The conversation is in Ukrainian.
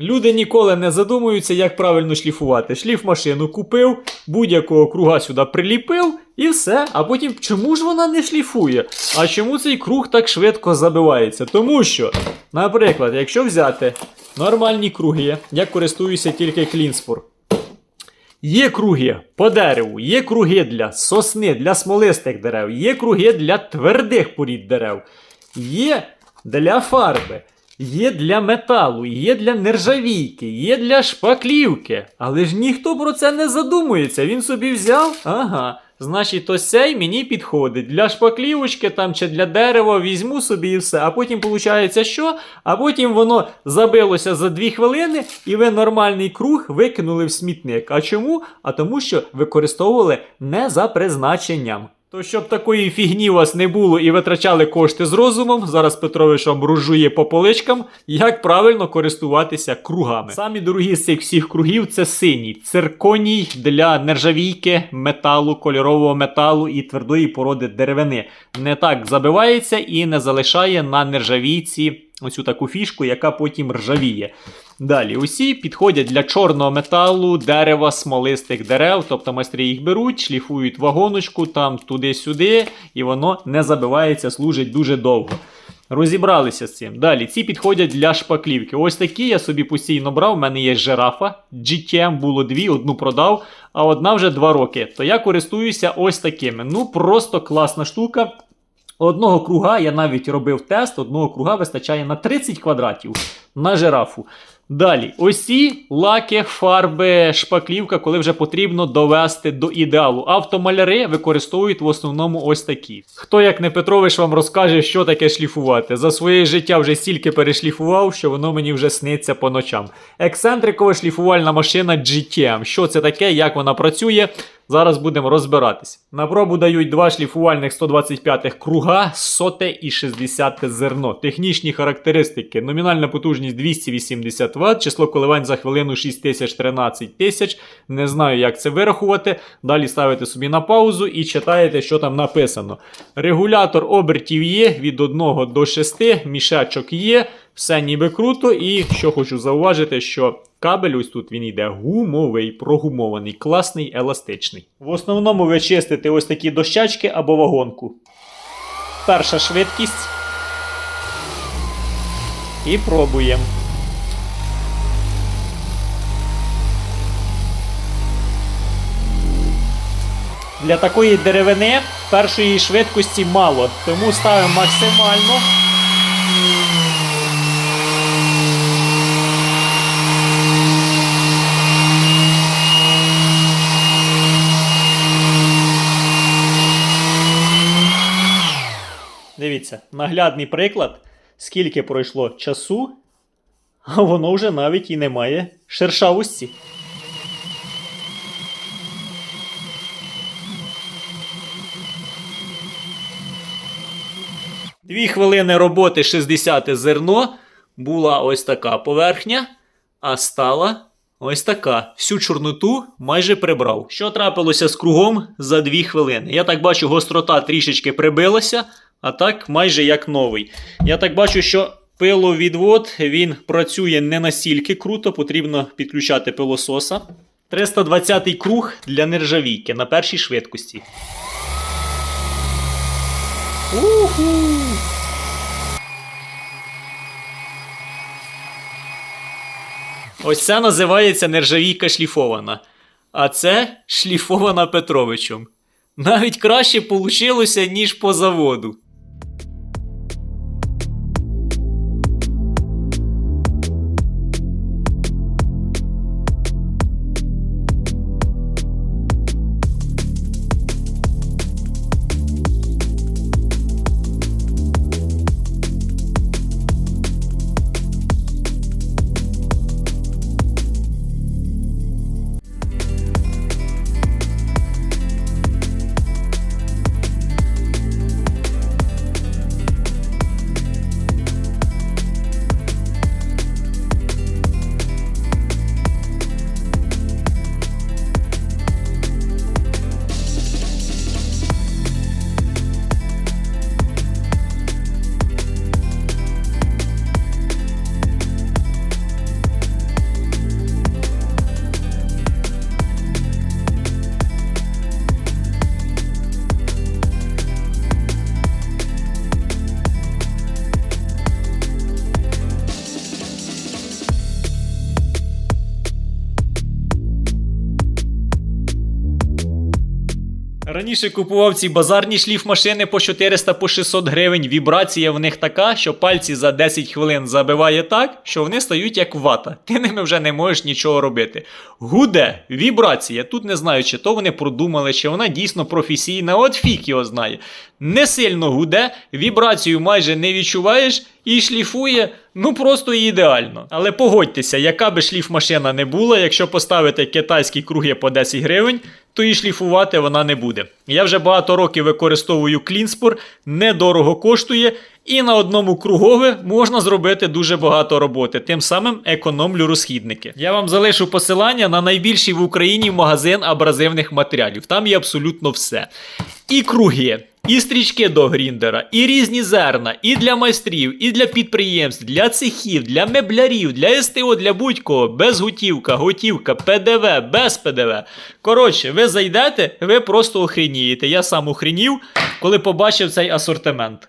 Люди ніколи не задумуються, як правильно шліфувати. Шліф машину купив, будь-якого круга сюди приліпив і все. А потім чому ж вона не шліфує? А чому цей круг так швидко забивається? Тому що, наприклад, якщо взяти нормальні круги, я користуюся тільки Клінспор. Є круги по дереву, є круги для сосни, для смолистих дерев, є круги для твердих порід дерев, є для фарби, є для металу, є для нержавійки, є для шпаклівки. Але ж ніхто про це не задумується. Він собі взяв, ага. Значить, ось цей мені підходить. Для шпаклівочки там чи для дерева візьму собі і все. А потім виходить, що? А потім воно забилося за дві хвилини, і ви нормальний круг викинули в смітник. А чому? А тому, що використовували не за призначенням. То щоб такої фігні у вас не було і витрачали кошти з розумом, зараз Петрович вам ружує по поличкам, як правильно користуватися кругами. Самі дорогі з цих всіх кругів це синій, цирконій для нержавійки, металу, кольорового металу і твердої породи деревини. Не так забивається і не залишає на нержавійці оцю таку фішку, яка потім ржавіє. Далі, усі підходять для чорного металу, дерева, смолистих дерев, тобто майстри їх беруть, шліфують вагоночку там туди-сюди, і воно не забивається, служить дуже довго. Розібралися з цим. Далі, ці підходять для шпаклівки. Ось такі я собі постійно брав. У мене є жирафа. GTM було дві, одну продав, а одна вже два роки. То я користуюся ось такими. Ну, просто класна штука. Одного круга я навіть робив тест, одного круга вистачає на 30 квадратів на жирафу. Далі, ось ці лаки, фарби, шпаклівка, коли вже потрібно довести до ідеалу. Автомаляри використовують в основному ось такі. Хто, як не Петрович, вам розкаже, що таке шліфувати. За своє життя вже стільки перешліфував, що воно мені вже сниться по ночам. Ексцентрикова шліфувальна машина GTM. Що це таке, як вона працює? Зараз будемо розбиратись. На пробу дають два шліфувальних 125 круга, соте і 60 зерно. Технічні характеристики. Номінальна потужність 280 Вт, число коливань за хвилину 6013 тисяч. Не знаю, як це вирахувати. Далі ставите собі на паузу і читаєте, що там написано. Регулятор обертів є від 1 до 6, мішечок є. Все ніби круто, і що хочу зауважити, що кабель ось тут він йде гумовий, прогумований, класний, еластичний. В основному ви чистите ось такі дощечки або вагонку. Перша швидкість. І пробуємо. Для такої деревини першої швидкості мало, тому ставимо максимально. Дивіться, наглядний приклад, скільки пройшло часу, а воно вже навіть і не має шершавості. Дві хвилини роботи 60 зерно. Була ось така поверхня, а стала ось така. Всю чорноту майже прибрав. Що трапилося з кругом за дві хвилини? Я так бачу, гострота трішечки прибилася, а так майже як новий. Я так бачу, що пиловідвод він працює не настільки круто, потрібно підключати пилососа. 320-й круг для нержавійки на першій швидкості. Уху! Ось це називається нержавійка шліфована. А це шліфована Петровичем. Навіть краще получилося, ніж по заводу. Раніше купував ці базарні шліфмашини по 400 по 600 гривень. Вібрація в них така, що пальці за 10 хвилин забиває так, що вони стають як вата. Ти ними вже не можеш нічого робити. Гуде, вібрація. Тут не знаю, чи то вони продумали, чи вона дійсно професійна. От фік його знає. Не сильно гуде, вібрацію майже не відчуваєш і шліфує. Ну просто ідеально. Але погодьтеся, яка би шліфмашина не була, якщо поставити китайські круги по 10 гривень, то і шліфувати вона не буде. Я вже багато років використовую клінспор, недорого коштує, і на одному кругове можна зробити дуже багато роботи. Тим самим економлю розхідники. Я вам залишу посилання на найбільший в Україні магазин абразивних матеріалів. Там є абсолютно все. І круги. І стрічки до гріндера, і різні зерна, і для майстрів, і для підприємств, для цехів, для меблярів, для СТО, для будь-кого, без готівка, готівка, ПДВ, без ПДВ. Коротше, ви зайдете, ви просто охренієте. Я сам охренів, коли побачив цей асортимент.